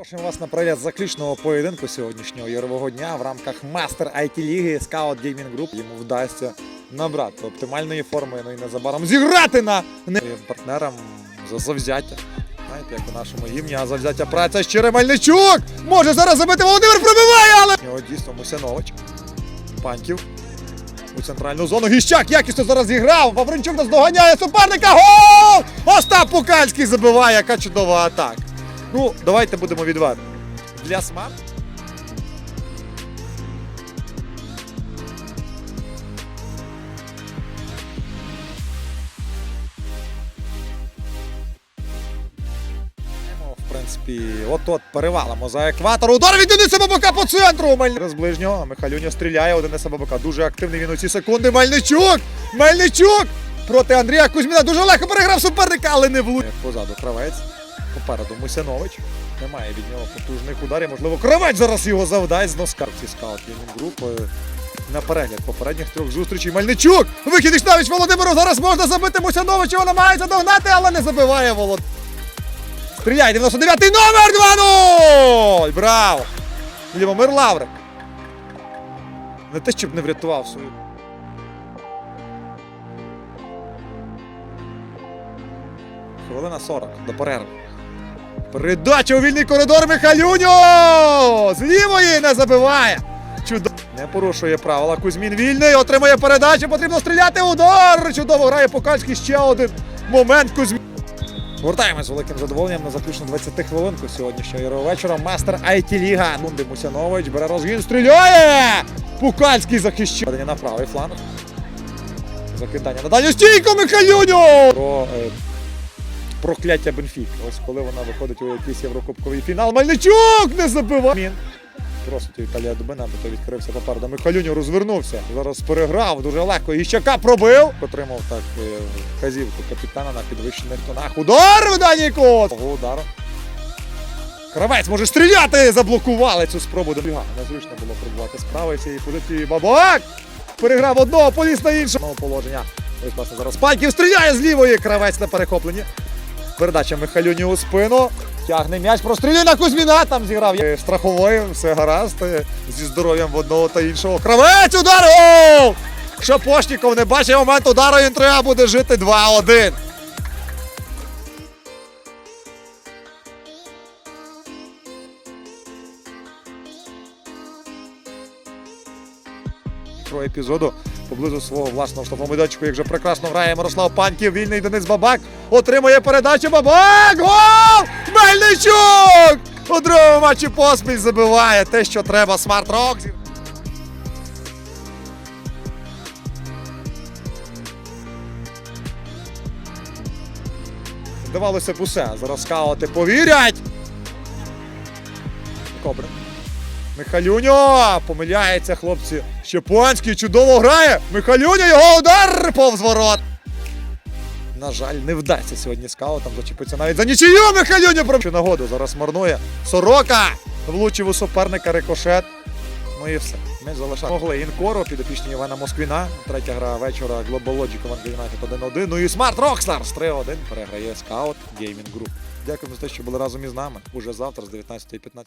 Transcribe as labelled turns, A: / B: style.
A: Запрошуємо вас на перегляд заключного поєдинку сьогоднішнього ігрового дня в рамках Мастер IT Ліги Scout Gaming Group. Йому вдасться набрати оптимальної форми ну і незабаром зіграти на своїм партнерам за завзяття. Знаєте, як у нашому гімні, а завзяття праця щире Мельничук! Може зараз забити Володимир пробиває, але нього дійсно Мусянович. Паньків. У центральну зону Гіщак якісно зараз зіграв. Вавринчук наздоганяє суперника. Гол! Остап Пукальський забиває, яка чудова атака. Ну, давайте будемо відверті. Для смарт. Ну, В принципі, от-от перевалимо за екватор. Удар від Дениса Бабака по центру. Мель... З ближнього Михайлюня стріляє у Дениса Бабака. Дуже активний він у ці секунди. Мельничук! Мельничук! Проти Андрія Кузьміна дуже легко переграв суперника, але не влучив. Позаду кравець. Попереду Мусянович. Немає від нього потужних ударів. Можливо, кравець зараз його завдасть з носка. Ці скаут групи на перегляд попередніх трьох зустрічей. Мельничук! Вихід Ішнавич Володимиру. Зараз можна забити Мусяновича. Вона намагається догнати, але не забиває Володимир. Стріляє 99-й номер 2-0! Браво! Лівомир Лаврик. Не те, щоб не врятував свою. Хвилина 40 до перерви. Передача у вільний коридор Михалюньо! З лівої не забиває. Чудово. Не порушує правила. Кузьмін вільний, отримує передачу, потрібно стріляти. Удар! Чудово грає Покальський. Ще один момент Кузьмін. Вертаємось з великим задоволенням на заключну 20 хвилинку сьогоднішнього вечора. Мастер IT Ліга. Мунди Мусянович бере розгін, стріляє! Пукальський захищає. На правий фланг. Закидання на дальню стійку Михалюню! Про прокляття Бенфік. Ось коли вона виходить у якийсь єврокубковий фінал. Мельничук не забиває. Мін. Просить Віталія Дубина, бо то відкрився попереду. Михалюню розвернувся. Зараз переграв дуже легко. Іщака пробив. Отримав так е, вказівку капітана на підвищених тонах. Удар в даній кут! Ого, удар. Кравець може стріляти! Заблокували цю спробу. Добіга. Незручно було пробувати з правої цієї позиції. Бабак! Переграв одного, поліз на іншого положення. Зараз Паньків стріляє з лівої. Кравець на перехопленні. Передача Михалюні у спину. Тягне м'яч, прострілює на Кузьміна. Там зіграв страховий, все гаразд. е, Зі здоров'ям в одного та іншого. Кравець удар! Гол! Шапошніков не бачить момент удару, він треба буде жити 2-1. Про епізоду поблизу свого власного штрафного майданчику, як же прекрасно грає Мирослав Паньків, вільний Денис Бабак, отримує передачу Бабак! Гол! Мельничук! У другому матчі поспіль забиває те, що треба Смарт Рок. Здавалося б усе. Зараз скаути повірять. Кобрин. Михалюньо! Помиляється, хлопці. Щепонський чудово грає. Михалюньо, його удар повз ворот. На жаль, не вдасться сьогодні скаутам зачепитися навіть за нічию Михалюньо про нагоду зараз марнує. Сорока влучив у суперника рикошет. Ну і все. Ми залишаємо. Могли інкоро підопічні Івана Москвіна. Третя гра вечора Global Logic команда United 1-1. Ну і Smart Rockstars 3-1 переграє скаут Gaming Group. Дякуємо за те, що були разом із нами. Уже завтра з 19.15.